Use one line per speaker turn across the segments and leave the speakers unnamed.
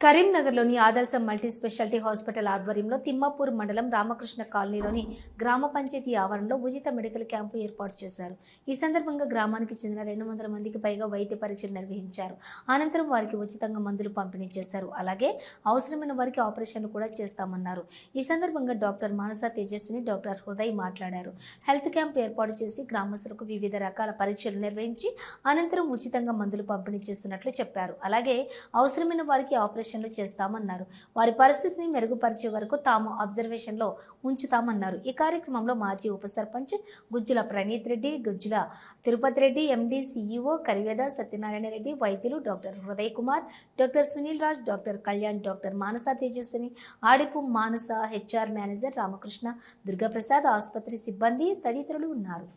కరీంనగర్లోని ఆదర్శ multi speciality hospital ఆధ్వర్యంలో తిమ్మాపూర్ మండలం రామకృష్ణ కాలనీలోని గ్రామ పంచాయతీ ఆవరణలో ఉచిత మెడికల్ క్యాంపు ఏర్పాటు చేశారు. ఈ సందర్భంగా గ్రామానికి చెందిన రెండు వందల మందికి పైగా వైద్య పరీక్షలు నిర్వహించారు. అనంతరం వారికి ఉచితంగా మందులు పంపిణీ చేశారు. అలాగే అవసరమైన వారికి ఆపరేషన్లు కూడా చేస్తామన్నారు. ఈ సందర్భంగా డాక్టర్ మానస తేజస్విని డాక్టర్ హృదయ్ మాట్లాడారు. హెల్త్ క్యాంప్ ఏర్పాటు చేసి గ్రామస్తులకు వివిధ రకాల పరీక్షలు నిర్వహించి అనంతరం ఉచితంగా మందులు పంపిణీ చేస్తున్నట్లు చెప్పారు. అలాగే అవసరమైన వారికి ఆపరేషన్ ఆపరేషన్లు చేస్తామన్నారు. వారి పరిస్థితిని మెరుగుపరిచే వరకు తాము అబ్జర్వేషన్లో ఉంచుతామన్నారు. ఈ కార్యక్రమంలో మాజీ ఉప సర్పంచ్ గుజ్జుల ప్రణీత్ రెడ్డి గుజ్జుల తిరుపతి రెడ్డి ఎండి సిఇఓ కరివేద సత్యనారాయణ రెడ్డి వైద్యులు doctor Hriday Kumar doctor Sunil Raj doctor Kalyan doctor Manasa Tejaswini Adipu Manasa HR manager Ramakrishna Durgaprasad ఆసుపత్రి సిబ్బంది తదితరులు ఉన్నారు.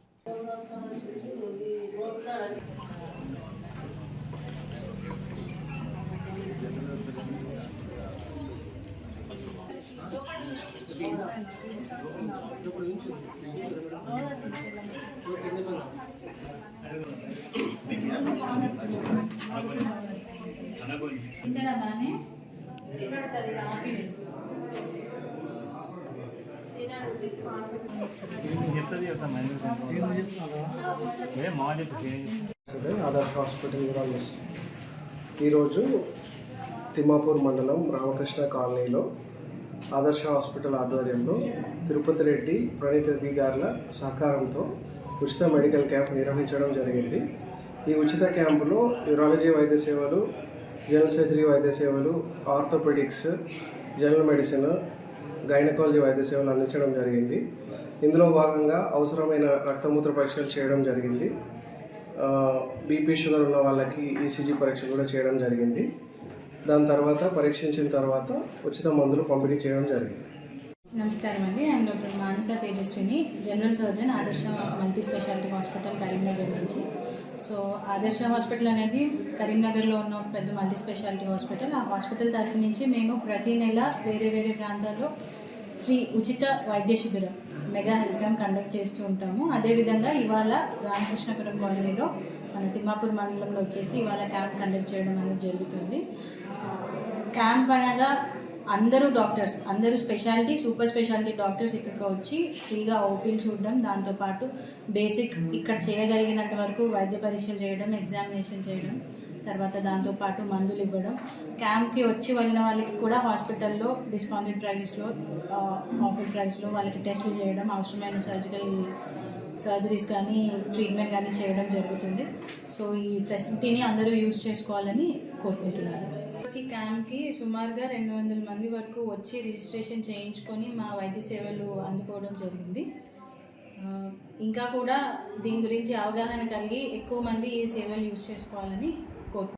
ఆధార్ హాస్పిటల్ కూడా ఈరోజు తిమ్మాపూర్ మండలం రామకృష్ణ కాలనీలో ఆదర్శ హాస్పిటల్ ఆధ్వర్యంలో తిరుపతి రెడ్డి ప్రణీత్ రెడ్డి గారుల సహకారంతో ఉచిత మెడికల్ క్యాంప్ నిర్వహించడం జరిగింది. ఈ ఉచిత క్యాంపులో యూరాలజీ వైద్య సేవలు జనరల్ సర్జరీ వైద్య సేవలు ఆర్థోపెడిక్స్ జనరల్ మెడిసిన్ గైనకాలజీ వైద్య సేవలు అందించడం జరిగింది. ఇందులో భాగంగా అవసరమైన రక్తమూత్ర పరీక్షలు చేయడం జరిగింది. బీపీ షుగర్ ఉన్న వాళ్ళకి ఈసీజీ పరీక్షలు కూడా చేయడం జరిగింది. దాని తర్వాత పరీక్షించిన తర్వాత ఉచిత మందులు పంపిణీ చేయడం జరిగింది.
నమస్కారం అండి. I'm doctor Manasa Tejaswini general surgeon Adarsh multi speciality hospital Karimnagar నుంచి. సో ఆదర్శ హాస్పిటల్ అనేది కరీంనగర్లో ఉన్న ఒక పెద్ద మల్టీ స్పెషాలిటీ హాస్పిటల్ ఆ హాస్పిటల్ తరఫు నుంచి మేము ప్రతి నెల వేరే వేరే ప్రాంతాల్లో ఫ్రీ ఉచిత వైద్య శిబిరం మెగా హెల్త్ క్యాంప్ కండక్ట్ చేస్తూ ఉంటాము. అదేవిధంగా ఇవాళ రామకృష్ణపురం కాలనీలో మన తిమ్మాపూర్ మండలంలో వచ్చేసి ఇవాళ క్యాంప్ కండక్ట్ చేయడం అనేది జరుగుతుంది. క్యాంప్ అనగా అందరూ డాక్టర్స్ అందరూ స్పెషాలిటీ సూపర్ స్పెషాలిటీ డాక్టర్స్ ఇక్కడికి వచ్చి ఫ్రీగా ఓపీలు చూడడం దాంతోపాటు బేసిక్ ఇక్కడ చేయగలిగినంత వరకు వైద్య పరీక్షలు చేయడం ఎగ్జామినేషన్ చేయడం తర్వాత దాంతోపాటు మందులు ఇవ్వడం. క్యాంప్కి వచ్చి వెళ్ళిన వాళ్ళకి కూడా హాస్పిటల్లో డిస్కౌంటెడ్ ప్రైస్లో ఆఫర్ ప్రైస్లో వాళ్ళకి టెస్టులు చేయడం అవసరమైన సర్జికల్ సర్జరీస్ కానీ ట్రీట్మెంట్ కానీ చేయడం జరుగుతుంది. సో ఈ ఫెసిలిటీని అందరూ యూజ్ చేసుకోవాలని కోరుకుంటున్నాను. ఈ క్యాంప్కి సుమారుగా రెండు వందల మంది వరకు వచ్చి రిజిస్ట్రేషన్ చేయించుకొని మా వైద్య సేవలు అందుకోవడం జరిగింది. ఇంకా కూడా దీని గురించి అవగాహన కలిగి ఎక్కువ మంది ఈ సేవలు యూజ్ చేసుకోవాలని код